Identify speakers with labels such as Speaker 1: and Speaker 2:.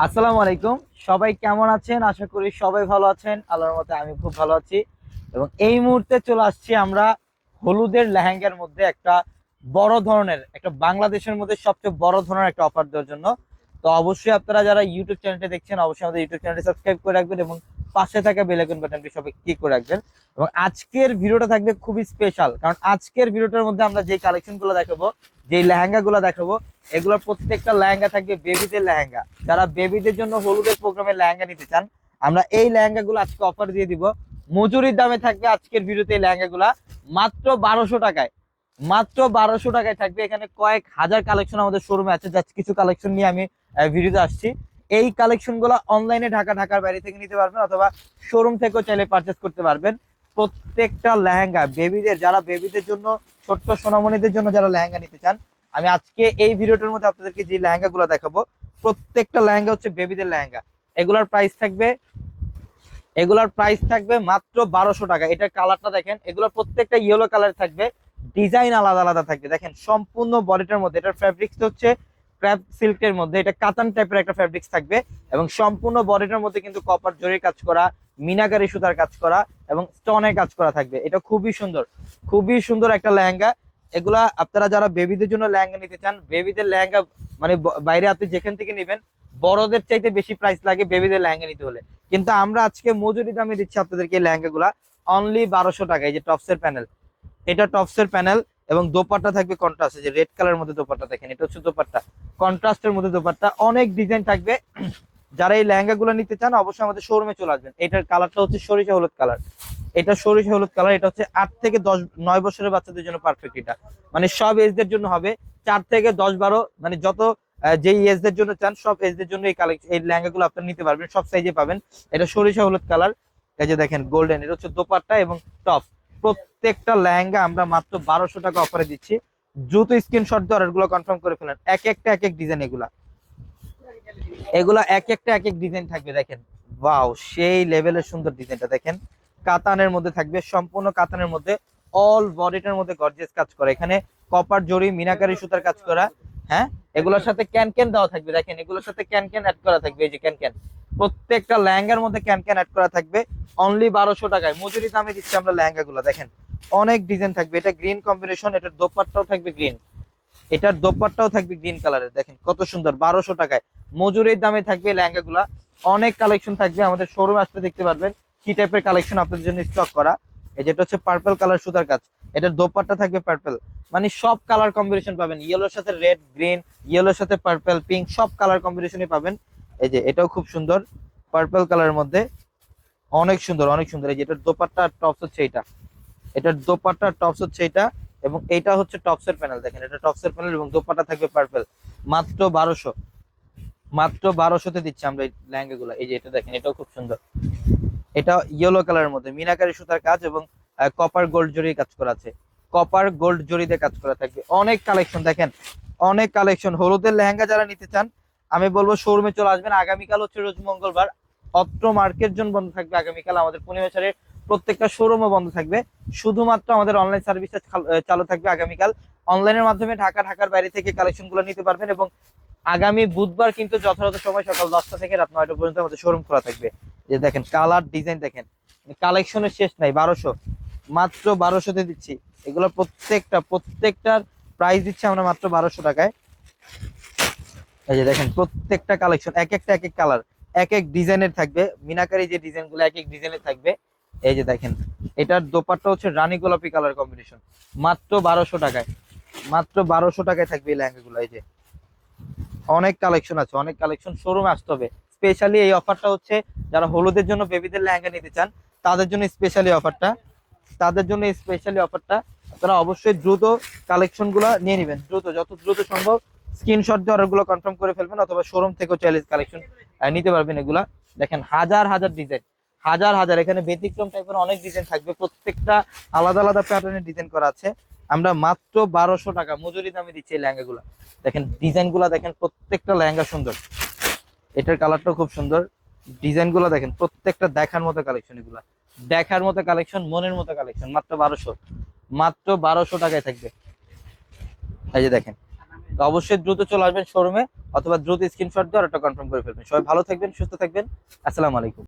Speaker 1: আসসালামু আলাইকুম। সবাই কেমন আছেন? আশা করি সবাই ভালো আছেন। আল্লাহর মতে আমি খুব ভালো আছি। এবং এই মুহূর্তে চলে আসছি আমরা হলুদের লেহেঙ্গার মধ্যে একটা বড় ধরনের, একটা বাংলাদেশের মধ্যে সবচেয়ে বড় ধরনের একটা অফার দেওয়ার জন্য। তো অবশ্যই আপনারা যারা ইউটিউব চ্যানেলটা দেখছেন, অবশ্যই আমাদের ইউটিউব চ্যানেলটি সাবস্ক্রাইব করে রাখবেন এবং পাশে থাকা বেল বাটনটি সবাই ক্লিক করে রাখবেন। এবং আজকের ভিডিওটা থাকবে খুবই স্পেশাল কারণ আজকের ভিডিওটার মধ্যে আমরা যে কালেকশনগুলো দেখাবো, যে লেহেঙ্গাগুলো দেখাবো, এগুলোর প্রত্যেকটা লেহেঙ্গা থাকবে বেবিদের লেহেঙ্গা। যারা বেবিদের জন্য হলুদের প্রোগ্রামে লেহেঙ্গা নিতে চান, আমরা এই লেহেঙ্গাগুলো আজকে অফার দিয়ে দিব। মজুরির দামে থাকবে আজকের ভিডিওতে এই লেহেঙ্গাগুলা মাত্র বারোশো টাকায়। মাত্র বারোশো টাকায় থাকবে, এখানে কয়েক হাজার কালেকশন আমাদের শোরুমে আছে যাচ্ছে কিছু কালেকশন নিয়ে আমি ভিডিওতে আসছি। এই কালেকশনগুলো অনলাইনে ঢাকা, ঢাকার বাইরে থেকে নিতে পারবেন অথবা শোরুম থেকেও চাইলে পারচেস করতে পারবেন। প্রত্যেকটা লেহেঙ্গা বেবিদের যারা বেবিদের জন্য, ছোট্ট সোনামণিদের জন্য যারা লেহেঙ্গা নিতে চান, আমি আজকে এই ভিডিওটার মধ্যে আপনাদেরকে যে লেহেঙ্গা গুলো দেখাবো, প্রত্যেকটা লেহেঙ্গা হচ্ছে বেবিদের লেহেঙ্গা। এগুলার প্রাইস থাকবে, এগুলার প্রাইস থাকবে মাত্র বারোশো টাকা। এটার কালারটা দেখেন এগুলোর প্রত্যেকটা ইয়েলো কালার থাকবে ডিজাইন আলাদা আলাদা থাকবে। দেখেন, সম্পূর্ণ বডিটার মধ্যে, এটার ফ্যাব্রিক্স হচ্ছে ক্র্যাপ সিল্কের মধ্যে এটা কাতান টাইপের একটা ফ্যাব্রিক্স থাকবে এবং সম্পূর্ণ বডিটার মধ্যে কিন্তু কপার জরির কাজ করা, মিনাকারি সুতার কাজ করা এবং স্টনে কাজ করা থাকবে। এটা খুবই সুন্দর খুবই সুন্দর একটা লেহেঙ্গা। এগুলা আপনারা যারা বেবিদের জন্য লেহেঙ্গা নিতে চান বেবিদের লেহেঙ্গা মানে বাইরে আপনি যেখান থেকে নেবেন, বড়দের চাইতে বেশি প্রাইস লাগে বেবিদের লেহেঙ্গা নিতে হলে। কিন্তু আমরা আজকে মজুরি দামে দিচ্ছি আপনাদেরকে এই লেহেঙ্গা গুলা অনলি বারোশো টাকা, এই যে টপসের প্যানেল এটা টপসের প্যানেল এবং দোপাট্টা থাকবে কন্ট্রাস্ট যে রেড কালার মধ্যে দোপাট্টা দেখেন, এটা হচ্ছে দোপাট্টা। কন্ট্রাস্টের মধ্যে দোপাট্টা, অনেক ডিজাইন থাকবে। যারা এই লেহেঙ্গা গুলো নিতে চান, অবশ্যই আমাদের শোরুমে চলে আসবেন। এটার কালারটা হচ্ছে সরিষা হলুদ কালার এটা সরিষা হলুদ কালার এটা হচ্ছে আট থেকে দশ, নয় বছরের বাচ্চাদের জন্য পারফেক্ট এটা। মানে সব এজদের জন্য হবে। চার থেকে দশ, বারো মানে যত যেই এজদের জন্য চান, সব এজদের জন্য এই কালেকশন এই লেহেঙ্গা গুলো আপনারা নিতে পারবেন। সব সাইজে পাবেন। এটা সরিষা হলুদ কালার এই যে দেখেন গোল্ডেন এটা হচ্ছে দোপাট্টা এবং টপ প্রত্যেকটা লেহেঙ্গা আমরা মাত্র বারোশো টাকা অফারে দিচ্ছি। দ্রুত স্ক্রিনশট দিয়ে অর্ডারগুলো কনফার্ম করে ফেলেন। এক একটা, এক এক ডিজাইন এগুলা। এগুলা এক একটা, এক এক ডিজাইন থাকবে, দেখেন। ওয়াও সেই লেভেলের সুন্দর ডিজাইনটা দেখেন। কাতানের মধ্যে থাকবে, সম্পূর্ণ কাতানের মধ্যে অল বডিটার মধ্যে গর্জেস কাজ করে। এখানে কপার জরি মিনাকারি সুতার কাজ করা। হ্যাঁ? এগুলোর সাথে ক্যান ক্যান দেওয়া থাকবে, দেখেন। এগুলোর সাথে ক্যান ক্যান অ্যাড করা থাকবে, এই যে ক্যান ক্যান প্রত্যেকটা লেহেঙ্গার মধ্যে ক্যান ক্যান অ্যাড করা থাকবে। অনলি বারোশো টাকায়। মজুরি দামে দিচ্ছি আমরা লেহেঙ্গা গুলো দেখেন। অনেক ডিজাইন থাকবে। এটা গ্রিন কম্বিনেশন এটার দোপাট্টাও থাকবে গ্রিন এটার দোপাট্টাও থাকবে গ্রিন কালারের দেখেন, কত সুন্দর, বারোশো টাকায়। মজুরির দামে থাকবে লেহেঙ্গা গুলা অনেক কালেকশন থাকবে। আমাদের শোরুম আসতে দেখতে পারবেন, কি টাইপের কালেকশন আপনাদের জন্য স্টক করা। এই যেটা হচ্ছে পার্পল কালার সুতার কাজ। এটার দোপাট্টা থাকবে পার্পল মানে সব কালার কম্বিনেশন পাবেন। ইয়েলোর সাথে রেড গ্রিন ইয়েলোর সাথে পার্পল পিঙ্ক সব কালার কম্বিনেশনই পাবেন। এই যে এটাও খুব সুন্দর। পার্পল কালারের মধ্যে অনেক সুন্দর অনেক সুন্দর। এই যে এটার দোপাট্টা টপস হচ্ছে এটা এটার দোপাট্টা টপস হচ্ছে এটা এবং এটা হচ্ছে টপসের প্যানেল দেখেন। এটা টপসের প্যানেল এবং দোপাট্টা থাকবে পার্পল মাত্র বারোশো। মাত্র বারোশোতে দিচ্ছি আমরা এই লেহেঙ্গা গুলো। এই যে এটা দেখেন, এটাও খুব সুন্দর। এটা ইয়েলো কালারের মধ্যে মিনাকারি সুতার কাজ এবং কপার গোল্ড জরি কাজ করা আছে। কপার গোল্ড জরিতে কাজ করা থাকবে। অনেক কালেকশন দেখেন। অনেক কালেকশন হলুদের লেহেঙ্গা যারা নিতে চান আমি বলব শোরুমে চলে আসবেন। আগামীকাল হচ্ছে রোজ মঙ্গলবার। অত্র মার্কেট জোন বন্ধ থাকবে আগামীকাল। আমাদের পূর্ণিমাচারের প্রত্যেকটা শোরুমও বন্ধ থাকবে। শুধুমাত্র আমাদের অনলাইন সার্ভিসটা চালু থাকবে আগামীকাল। অনলাইনের মাধ্যমে ঢাকা, ঢাকার বাইরে থেকে কালেকশনগুলো নিতে পারবেন এবং আগামী বুধবার কিন্তু যথাযথ সময় সকাল দশটা থেকে রাত নয়টা পর্যন্ত আমাদের শোরুম খোলা থাকবে। যে দেখেন কালার ডিজাইন দেখেন। কালেকশনের শেষ নাই, বারোশো। মাত্র বারোশোতে দিচ্ছি। এগুলো প্রত্যেকটা, প্রত্যেকটার প্রাইস দিচ্ছি আমরা মাত্র বারোশো টাকায়। এই যে দেখেন, প্রত্যেকটা কালেকশন এক একটা, এক এক কালার এক এক ডিজাইনের থাকবে। মিনাকারি যে ডিজাইনগুলো, এক এক ডিজাইনের থাকবে। এই যে দেখেন, এটার দোপাট্টা হচ্ছে রানী গোলাপি কালার কম্বিনেশন মাত্র বারোশো টাকায়, মাত্র বারোশো টাকায় থাকবে এই লেহেঙ্গা গুলো, এই যে। অনেক কালেকশন আছে, অনেক কালেকশন শোরুমে আসতে হবে। স্পেশালি এই অফারটা হচ্ছে, যারা হলুদের জন্য বেবিদের লেহেঙ্গা নিতে চান, তাদের জন্য স্পেশালি অফারটা তাদের জন্য স্পেশালি অফারটা আপনারা অবশ্যই দ্রুত কালেকশনগুলো নিয়ে নেবেন। দ্রুত, যত দ্রুত সম্ভব স্ক্রিনশট দিয়ে অর্ডারগুলো কনফার্ম করে ফেলবেন, অথবা শোরুম থেকেও চ্যালেঞ্জ কালেকশন নিতে পারবেন এগুলা। দেখেন, হাজার হাজার ডিজাইন হাজার হাজার। এখানে ব্যতিক্রম টাইপের অনেক ডিজাইন থাকবে, প্রত্যেকটা আলাদা আলাদা প্যাটার্নের ডিজাইন করা আছে। আমরা মাত্র বারোশো টাকা, মজুরি দামে দিচ্ছি এই লেহেঙ্গা গুলা দেখেন ডিজাইনগুলা দেখেন, প্রত্যেকটা লেহেঙ্গা সুন্দর। এটার কালারটাও খুব সুন্দর। ডিজাইনগুলো দেখেন, প্রত্যেকটা দেখার মতো কালেকশন এগুলা। দেখার মতো কালেকশন মনের মতো কালেকশন মাত্র বারোশো। মাত্র বারোশো টাকায় থাকবে। এই যে দেখেন তো অবশ্যই দ্রুত চলে আসবেন শোরুমে অথবা দ্রুত স্ক্রিনশট দিয়ে অর্ডারটা কনফার্ম করে ফেলবেন। সবাই ভালো থাকবেন, সুস্থ থাকবেন। আসসালামু আলাইকুম।